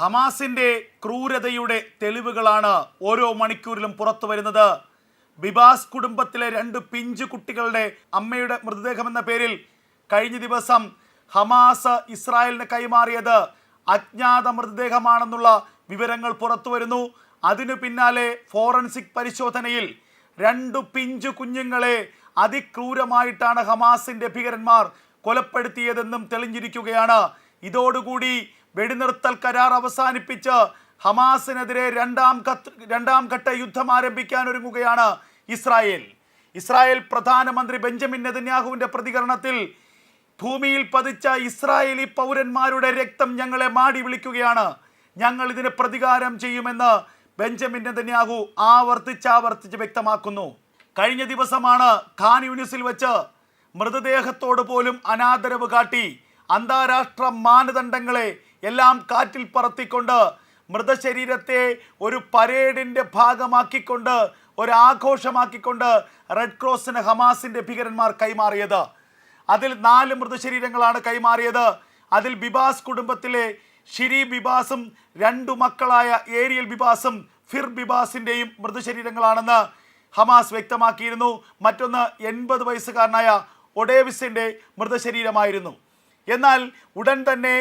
ഹമാസിന്റെ ക്രൂരതയുടെ തെളിവുകളാണ് ഓരോ മണിക്കൂറിലും പുറത്തു വരുന്നത്. ബിബാസ് കുടുംബത്തിലെ രണ്ട് പിഞ്ചു കുട്ടികളുടെ അമ്മയുടെ മൃതദേഹം എന്ന പേരിൽ കഴിഞ്ഞ ദിവസം ഹമാസ് ഇസ്രായേലിന് കൈമാറിയത് അജ്ഞാത മൃതദേഹമാണെന്നുള്ള വിവരങ്ങൾ പുറത്തു വരുന്നു. അതിനു പിന്നാലെ ഫോറൻസിക് പരിശോധനയിൽ രണ്ടു പിഞ്ചു കുഞ്ഞുങ്ങളെ അതിക്രൂരമായിട്ടാണ് ഹമാസിന്റെ ഭീകരന്മാർ കൊലപ്പെടുത്തിയതെന്നും തെളിഞ്ഞിരിക്കുകയാണ്. ഇതോടുകൂടി വെടിനിർത്തൽ കരാർ അവസാനിപ്പിച്ച് ഹമാസിനെതിരെ രണ്ടാം രണ്ടാം ഘട്ട യുദ്ധം ആരംഭിക്കാൻ ഒരുങ്ങുകയാണ് ഇസ്രായേൽ. ഇസ്രായേൽ പ്രധാനമന്ത്രി ബെഞ്ചമിൻ നെതന്യാഹുവിന്റെ പ്രതികരണത്തിൽ ഭൂമിയിൽ പതിച്ച ഇസ്രായേലി പൗരന്മാരുടെ രക്തം ഞങ്ങളെ മാടി വിളിക്കുകയാണ്. ഞങ്ങൾ ഇതിന് പ്രതികാരം ചെയ്യുമെന്ന് ബെഞ്ചമിൻ നെതന്യാഹു ആവർത്തിച്ചാവർത്തിച്ച് വ്യക്തമാക്കുന്നു. കഴിഞ്ഞ ദിവസമാണ് ഖാൻ യൂണിസിൽ വെച്ച് മൃതദേഹത്തോട് പോലും അനാദരവ് കാട്ടി അന്താരാഷ്ട്ര മാനദണ്ഡങ്ങളെ എല്ലാം കാറ്റിൽ പറത്തിക്കൊണ്ട് മൃതശരീരത്തെ ഒരു പരേഡിന്റെ ഭാഗമാക്കിക്കൊണ്ട് ഒരു ആഘോഷമാക്കിക്കൊണ്ട് റെഡ് ക്രോസിന് ഹമാസിന്റെ ഭീകരന്മാർ കൈമാറിയത്. അതിൽ നാല് മൃതശരീരങ്ങളാണ് കൈമാറിയത്. അതിൽ ബിബാസ് കുടുംബത്തിലെ ഷിരി ബിബാസും രണ്ടു മക്കളായ ഏരിയൽ ബിബാസും ഫിർ ബിബാസിന്റെയും മൃതശരീരങ്ങളാണെന്ന് ഹമാസ് വ്യക്തമാക്കിയിരുന്നു. മറ്റൊന്ന് എൺപത് വയസ്സുകാരനായ ഒഡേവിസിന്റെ മൃതശരീരമായിരുന്നു. എന്നാൽ ഉടൻ തന്നെ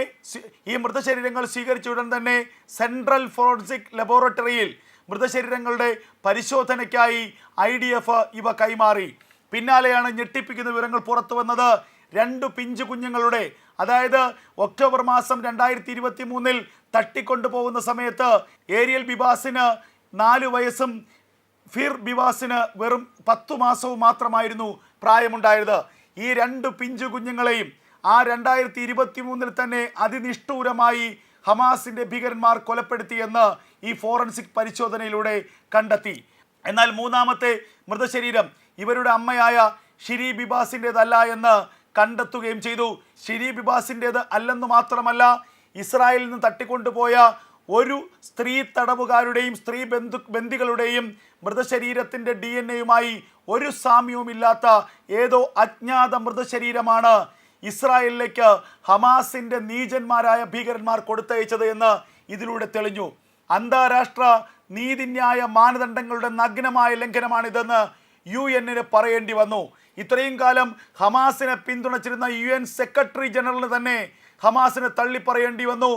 ഈ മൃതശരീരങ്ങൾ സ്വീകരിച്ച ഉടൻ തന്നെ സെൻട്രൽ ഫോറൻസിക് ലബോറട്ടറിയിൽ മൃതശരീരങ്ങളുടെ പരിശോധനയ്ക്കായി ഐ ഡി എഫ് ഇവ കൈമാറി. പിന്നാലെയാണ് ഞെട്ടിപ്പിക്കുന്ന വിവരങ്ങൾ പുറത്തു വന്നത്. രണ്ട് പിഞ്ചു കുഞ്ഞുങ്ങളുടെ അതായത് ഒക്ടോബർ മാസം രണ്ടായിരത്തി ഇരുപത്തി മൂന്നിൽ തട്ടിക്കൊണ്ടുപോകുന്ന സമയത്ത് ഏരിയൽ ബിബാസിന് നാല് വയസ്സും ഫിർ ബിവാസിന് വെറും പത്തു മാസവും മാത്രമായിരുന്നു പ്രായമുണ്ടായത്. ഈ രണ്ട് പിഞ്ചു കുഞ്ഞുങ്ങളെയും ആ രണ്ടായിരത്തി ഇരുപത്തി മൂന്നിൽ തന്നെ അതിനിഷ്ഠൂരമായി ഹമാസിന്റെ ഭീകരന്മാർ കൊലപ്പെടുത്തിയെന്ന് ഈ ഫോറൻസിക് പരിശോധനയിലൂടെ കണ്ടെത്തി. എന്നാൽ മൂന്നാമത്തെ മൃതശരീരം ഇവരുടെ അമ്മയായ ഷിരി ബിബാസിന്റെതല്ല എന്ന് കണ്ടെത്തുകയും ചെയ്തു. ഷിരി ബിബാസിന്റെത് അല്ലെന്ന് മാത്രമല്ല ഇസ്രായേലിൽ നിന്ന് തട്ടിക്കൊണ്ടുപോയ ഒരു സ്ത്രീ തടവുകാരുടെയും സ്ത്രീ ബന്ധു ബന്ധികളുടെയും മൃതശരീരത്തിന്റെ ഡി എൻ എയുമായി ഒരു സാമ്യവുമില്ലാത്ത ഏതോ അജ്ഞാത മൃതശരീരമാണ് ഇസ്രായേലിലേക്ക് ഹമാസിന്റെ നീചന്മാരായ ഭീകരന്മാർ കൊടുത്തയച്ചത് എന്ന് ഇതിലൂടെ തെളിഞ്ഞു. അന്താരാഷ്ട്ര നീതിന്യായ മാനദണ്ഡങ്ങളുടെ നഗ്നമായ ലംഘനമാണിതെന്ന് യു എന്നിന് പറയേണ്ടി വന്നു. ഇത്രയും കാലം ഹമാസിനെ പിന്തുണച്ചിരുന്ന യു എൻ സെക്രട്ടറി ജനറലിന് തന്നെ ഹമാസിനെ തള്ളിപ്പറയേണ്ടി വന്നു.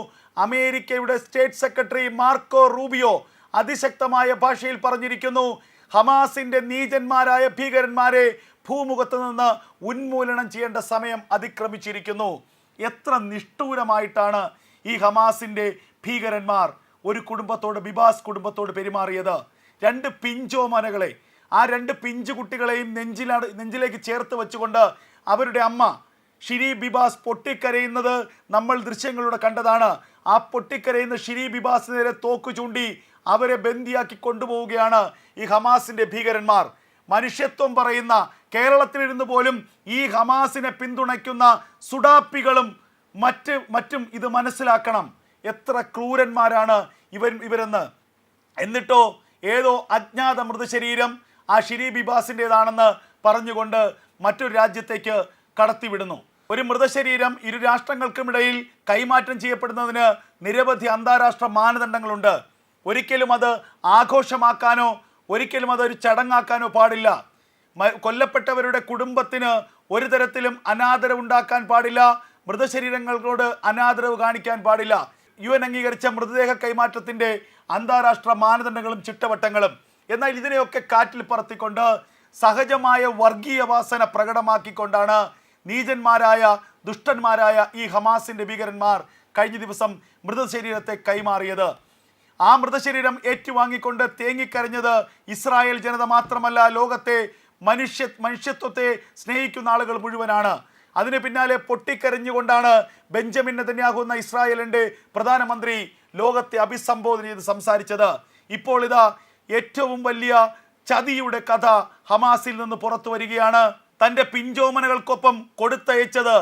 അമേരിക്കയുടെ സ്റ്റേറ്റ് സെക്രട്ടറി മാർക്കോ റൂബിയോ അതിശക്തമായ ഭാഷയിൽ പറഞ്ഞിരിക്കുന്നു. ഹമാസിന്റെ നീചന്മാരായ ഭീകരന്മാരെ ഭൂമുഖത്ത് നിന്ന് ഉന്മൂലനം ചെയ്യേണ്ട സമയം അതിക്രമിച്ചിരിക്കുന്നു. എത്ര നിഷ്ഠൂരമായിട്ടാണ് ഈ ഹമാസിന്റെ ഭീകരന്മാർ ഒരു കുടുംബത്തോട് ബിബാസ് കുടുംബത്തോട് പെരുമാറിയത്. രണ്ട് പിഞ്ചോ മനകളെ ആ രണ്ട് പിഞ്ചു കുട്ടികളെയും നെഞ്ചില നെഞ്ചിലേക്ക് ചേർത്ത് വെച്ചുകൊണ്ട് അവരുടെ അമ്മ ഷിരി ബിബാസ് പൊട്ടിക്കരയുന്നത് നമ്മൾ ദൃശ്യങ്ങളിലൂടെ കണ്ടതാണ്. ആ പൊട്ടിക്കരയുന്ന ഷിരി ബിബാസ് നേരെ തോക്ക് ചൂണ്ടി അവരെ ബന്ദിയാക്കി കൊണ്ടുപോവുകയാണ് ഈ ഹമാസിന്റെ ഭീകരന്മാർ. മനുഷ്യത്വം പറയുന്ന കേരളത്തിലിരുന്ന് പോലും ഈ ഹമാസിനെ പിന്തുണയ്ക്കുന്ന സുഡാപ്പികളും മറ്റ് മറ്റും ഇത് മനസ്സിലാക്കണം. എത്ര ക്രൂരന്മാരാണ് ഇവർ ഇവരെന്ന്. എന്നിട്ടോ ഏതോ അജ്ഞാത മൃതശരീരം ആ ഷിരി ബിബാസിന്റെതാണെന്ന് പറഞ്ഞുകൊണ്ട് മറ്റൊരു രാജ്യത്തേക്ക് കടത്തിവിടുന്നു. ഒരു മൃതശരീരം ഇരു രാഷ്ട്രങ്ങൾക്കുമിടയിൽ കൈമാറ്റം ചെയ്യപ്പെടുന്നതിന് നിരവധി അന്താരാഷ്ട്ര മാനദണ്ഡങ്ങളുണ്ട്. ഒരിക്കലും അത് ആഘോഷമാക്കാനോ ഒരിക്കലും അതൊരു ചടങ്ങാക്കാനോ പാടില്ല. കൊല്ലപ്പെട്ടവരുടെ കുടുംബത്തിന് ഒരു തരത്തിലും അനാദരവ് ഉണ്ടാക്കാൻ പാടില്ല. മൃതശരീരങ്ങളോട് അനാദരവ് കാണിക്കാൻ പാടില്ല. യു എൻ അംഗീകരിച്ച മൃതദേഹ കൈമാറ്റത്തിന്റെ അന്താരാഷ്ട്ര മാനദണ്ഡങ്ങളും ചിട്ടവട്ടങ്ങളും. എന്നാൽ ഇതിനെയൊക്കെ കാറ്റിൽ പറത്തിക്കൊണ്ട് സഹജമായ വർഗീയ വാസന പ്രകടമാക്കിക്കൊണ്ടാണ് നീചന്മാരായ ദുഷ്ടന്മാരായ ഈ ഹമാസിന്റെ ഭീകരന്മാർ കഴിഞ്ഞ ദിവസം മൃതശരീരത്തെ കൈമാറിയത്. ആ മൃതശരീരം ഏറ്റുവാങ്ങിക്കൊണ്ട് തേങ്ങിക്കരഞ്ഞത് ഇസ്രായേൽ ജനത മാത്രമല്ല ലോകത്തെ മനുഷ്യ മനുഷ്യത്വത്തെ സ്നേഹിക്കുന്ന ആളുകൾ മുഴുവനാണ്. അതിന് പിന്നാലെ പൊട്ടിക്കരഞ്ഞുകൊണ്ടാണ് ബെഞ്ചമിൻ നെതന്യാഹു എന്ന ഇസ്രായേലിന്റെ പ്രധാനമന്ത്രി ലോകത്തെ അഭിസംബോധന ചെയ്ത് സംസാരിച്ചത്. ഇപ്പോൾ ഇതാ ഏറ്റവും വലിയ ചതിയുടെ കഥ ഹമാസിൽ നിന്ന് പുറത്തു വരികയാണ്. തന്റെ പിഞ്ചോമനകൾക്കൊപ്പം കൊടുത്തയച്ചത്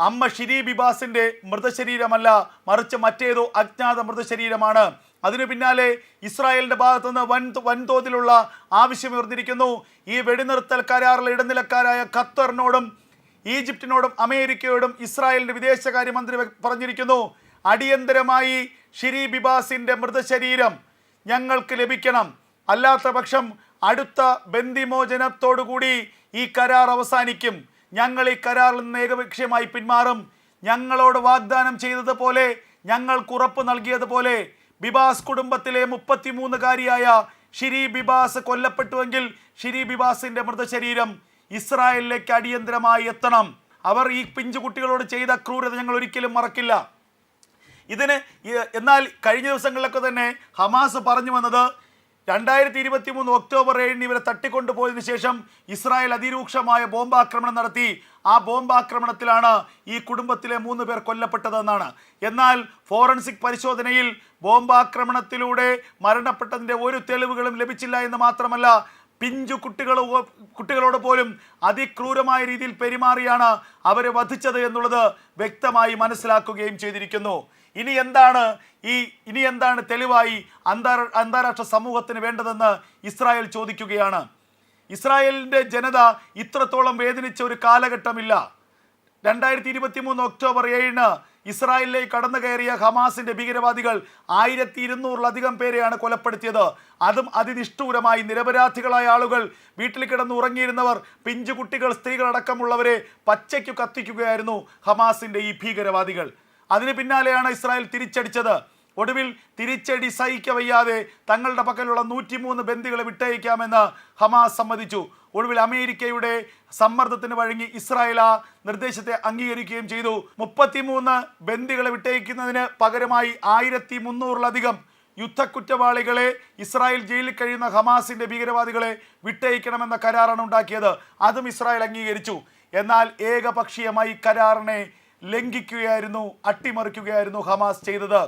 അമ്മ ഷിരി ബിബാസിന്റെ മൃതശരീരമല്ല മറിച്ച് മറ്റേതോ അജ്ഞാത മൃതശരീരമാണ്. അതിനു പിന്നാലെ ഇസ്രായേലിന്റെ ഭാഗത്തു നിന്ന് വൻ വൻതോതിലുള്ള ആവശ്യമുയർന്നിരിക്കുന്നു ഈ വെടിനിർത്തൽ കരാറിലെ ഇടനിലക്കാരായ ഖത്തറിനോടും ഈജിപ്തിനോടും അമേരിക്കയോടും ഇസ്രായേലിന്റെ വിദേശകാര്യമന്ത്രി പറഞ്ഞിരിക്കുന്നു അടിയന്തരമായി ഷിരി ബിബാസിന്റെ മൃതശരീരം ഞങ്ങൾക്ക് ലഭിക്കണം. അല്ലാത്ത പക്ഷം അടുത്ത ബന്ദിമോചനത്തോടുകൂടി ഈ കരാർ അവസാനിക്കും. ഞങ്ങൾ ഈ കരാറിൽ നിന്ന് ഏകപക്ഷീയമായി പിന്മാറും. ഞങ്ങളോട് വാഗ്ദാനം ചെയ്തതുപോലെ ഞങ്ങൾക്ക് ഉറപ്പ് നൽകിയതുപോലെ ബിബാസ് കുടുംബത്തിലെ മുപ്പത്തിമൂന്നുകാരിയായ ഷിരി ബിബാസ് കൊല്ലപ്പെട്ടുവെങ്കിൽ ഷിരി ബിബാസിന്റെ മൃതശരീരം ഇസ്രായേലിലേക്ക് അടിയന്തരമായി എത്തണം. അവർ ഈ പിഞ്ചു കുട്ടികളോട് ചെയ്ത ക്രൂരത ഞങ്ങൾ ഒരിക്കലും മറക്കില്ല. ഇതിന് എന്നാൽ കഴിഞ്ഞ ദിവസങ്ങളിലൊക്കെ തന്നെ ഹമാസ് പറഞ്ഞു വന്നത് രണ്ടായിരത്തി ഇരുപത്തി മൂന്ന് ഒക്ടോബർ ഏഴിന് ഇവരെ തട്ടിക്കൊണ്ടുപോയതിനു ശേഷം ഇസ്രായേൽ അതിരൂക്ഷമായ ബോംബാക്രമണം നടത്തി. ആ ബോംബാക്രമണത്തിലാണ് ഈ കുടുംബത്തിലെ മൂന്ന് പേർ കൊല്ലപ്പെട്ടതെന്നാണ്. എന്നാൽ ഫോറൻസിക് പരിശോധനയിൽ ബോംബാക്രമണത്തിലൂടെ മരണപ്പെട്ടതിന്റെ ഒരു തെളിവുകളും ലഭിച്ചില്ല എന്ന് മാത്രമല്ല പിഞ്ചു കുട്ടികൾ കുട്ടികളോട് പോലും അതിക്രൂരമായ രീതിയിൽ പെരുമാറിയാണ് അവരെ വധിച്ചത് എന്നുള്ളത് വ്യക്തമായി മനസ്സിലാക്കുകയും ചെയ്തിരിക്കുന്നു. ഇനി എന്താണ് ഈ ഇനി എന്താണ് തെളിവായി അന്താരാ അന്താരാഷ്ട്ര സമൂഹത്തിന് വേണ്ടതെന്ന് ഇസ്രായേൽ ചോദിക്കുകയാണ്. ഇസ്രായേലിന്റെ ജനത ഇത്രത്തോളം വേദനിച്ച ഒരു കാലഘട്ടമില്ല. രണ്ടായിരത്തി ഇരുപത്തി മൂന്ന് ഒക്ടോബർ ഏഴിന് ഇസ്രായേലിലേക്ക് കടന്നു കയറിയ ഹമാസിന്റെ ഭീകരവാദികൾ ആയിരത്തി ഇരുന്നൂറിലധികം പേരെയാണ് കൊലപ്പെടുത്തിയത്. അതും അതിനിഷ്ഠൂരമായി നിരപരാധികളായ ആളുകൾ വീട്ടിൽ കിടന്ന് ഉറങ്ങിയിരുന്നവർ പിഞ്ചു കുട്ടികൾ സ്ത്രീകളടക്കമുള്ളവരെ പച്ചയ്ക്കു കത്തിക്കുകയായിരുന്നു ഹമാസിന്റെ ഈ ഭീകരവാദികൾ. അതിന് പിന്നാലെയാണ് ഇസ്രായേൽ തിരിച്ചടിച്ചത്. ഒടുവിൽ തിരിച്ചടി സഹിക്കവയ്യാതെ തങ്ങളുടെ പക്കലുള്ള നൂറ്റിമൂന്ന് ബന്ദികളെ വിട്ടയക്കാമെന്ന് ഹമാസ് സമ്മതിച്ചു. ഒടുവിൽ അമേരിക്കയുടെ സമ്മർദ്ദത്തിന് വഴങ്ങി ഇസ്രായേൽ ആ നിർദ്ദേശത്തെ അംഗീകരിക്കുകയും ചെയ്തു. മുപ്പത്തിമൂന്ന് ബന്ദികളെ വിട്ടയക്കുന്നതിന് പകരമായി ആയിരത്തി മുന്നൂറിലധികം യുദ്ധക്കുറ്റവാളികളെ ഇസ്രായേൽ ജയിലിൽ കഴിയുന്ന ഹമാസിന്റെ ഭീകരവാദികളെ വിട്ടയക്കണമെന്ന കരാറാണ് ഉണ്ടാക്കിയത്. അതും ഇസ്രായേൽ അംഗീകരിച്ചു. എന്നാൽ ഏകപക്ഷീയമായി കരാറിനെ ലംഘിക്കുകയായിരുന്നു അട്ടിമറിക്കുകയായിരുന്നു ഹമാസ് ചെയ്തത്.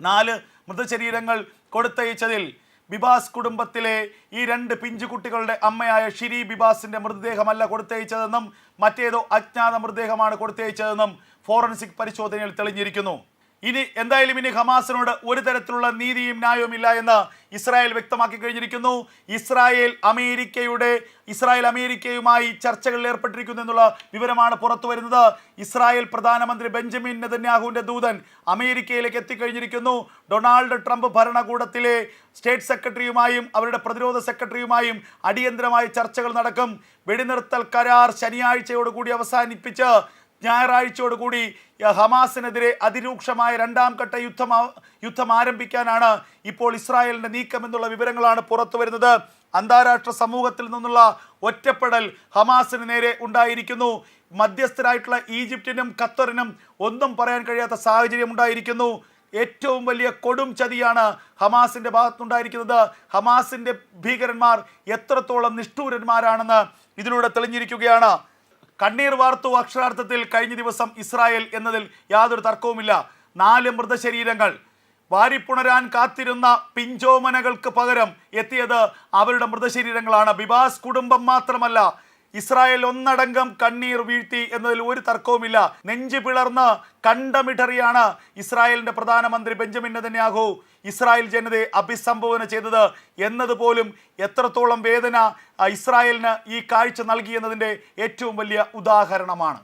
നാല് മൃതശരീരങ്ങൾ കൊടുത്തയച്ചതിൽ ബിബാസ് കുടുംബത്തിലെ ഈ രണ്ട് പിഞ്ചു കുട്ടികളുടെ അമ്മയായ ഷിരി ബിബാസിന്റെ മൃതദേഹമല്ല കൊടുത്തയച്ചതെന്നും മറ്റേതോ അജ്ഞാത മൃതദേഹമാണ് കൊടുത്തയച്ചതെന്നും ഫോറൻസിക് പരിശോധനയിൽ തെളിഞ്ഞിരിക്കുന്നു. ഇനി എന്തായാലും ഇനി ഹമാസിനോട് ഒരു തരത്തിലുള്ള നീതിയും ന്യായവും ഇല്ല എന്ന് ഇസ്രായേൽ വ്യക്തമാക്കി കഴിഞ്ഞിരിക്കുന്നു. ഇസ്രായേൽ അമേരിക്കയുടെ ഇസ്രായേൽ അമേരിക്കയുമായി ചർച്ചകളിൽ ഏർപ്പെട്ടിരിക്കുന്നു എന്നുള്ള വിവരമാണ് പുറത്തു വരുന്നത്. ഇസ്രായേൽ പ്രധാനമന്ത്രി ബെഞ്ചമിൻ നെതന്യാഹുവിന്റെ ദൂതൻ അമേരിക്കയിലേക്ക് എത്തിക്കഴിഞ്ഞിരിക്കുന്നു. ഡൊണാൾഡ് ട്രംപ് ഭരണകൂടത്തിലെ സ്റ്റേറ്റ് സെക്രട്ടറിയുമായും അവരുടെ പ്രതിരോധ സെക്രട്ടറിയുമായും അടിയന്തരമായ ചർച്ചകൾ നടക്കും. വെടിനിർത്തൽ കരാർ ശനിയാഴ്ചയോടുകൂടി അവസാനിപ്പിച്ച് ഞായറാഴ്ചയോടുകൂടി ഹമാസിനെതിരെ അതിരൂക്ഷമായ രണ്ടാം ഘട്ട യുദ്ധം യുദ്ധം ആരംഭിക്കാനാണ് ഇപ്പോൾ ഇസ്രായേലിന്റെ നീക്കം എന്നുള്ള വിവരങ്ങളാണ് പുറത്തു വരുന്നത്. അന്താരാഷ്ട്ര സമൂഹത്തിൽ നിന്നുള്ള ഒറ്റപ്പെടൽ ഹമാസിന് നേരെ ഉണ്ടായിരിക്കുന്നു. മധ്യസ്ഥരായിട്ടുള്ള ഈജിപ്തിനും ഖത്തറിനും ഒന്നും പറയാൻ കഴിയാത്ത സാഹചര്യം ഉണ്ടായിരിക്കുന്നു. ഏറ്റവും വലിയ കൊടും ചതിയാണ് ഹമാസിന്റെ ഭാഗത്തുണ്ടായിരിക്കുന്നത്. ഹമാസിന്റെ ഭീകരന്മാർ എത്രത്തോളം നിഷ്ഠൂരന്മാരാണെന്ന് ഇതിലൂടെ തെളിഞ്ഞിരിക്കുകയാണ്. കണ്ണീർ വാർത്തു അക്ഷരാർത്ഥത്തിൽ കഴിഞ്ഞ ദിവസം ഇസ്രായേൽ എന്നതിൽ യാതൊരു തർക്കവുമില്ല. നാല് മൃതശരീരങ്ങൾ. വാരിപ്പുണരാൻ കാത്തിരുന്ന പിഞ്ചോമനകൾക്ക് പകരം എത്തിയത് അവരുടെ മൃതശരീരങ്ങളാണ്. ബിബാസ് കുടുംബം മാത്രമല്ല ഇസ്രായേൽ ഒന്നടങ്കം കണ്ണീർ വീഴ്ത്തി എന്നതിൽ ഒരു തർക്കവുമില്ല. നെഞ്ചു പിളർന്ന് കണ്ടമിടറിയാണ് ഇസ്രായേലിന്റെ പ്രധാനമന്ത്രി ബെഞ്ചമിൻ നെതന്യാഹു ഇസ്രായേൽ ജനതയെ അഭിസംബോധന ചെയ്തത് എന്നതുപോലും എത്രത്തോളം വേദന ഇസ്രായേലിന് ഈ കാഴ്ച നൽകി എന്നതിന്റെ ഏറ്റവും വലിയ ഉദാഹരണമാണ്.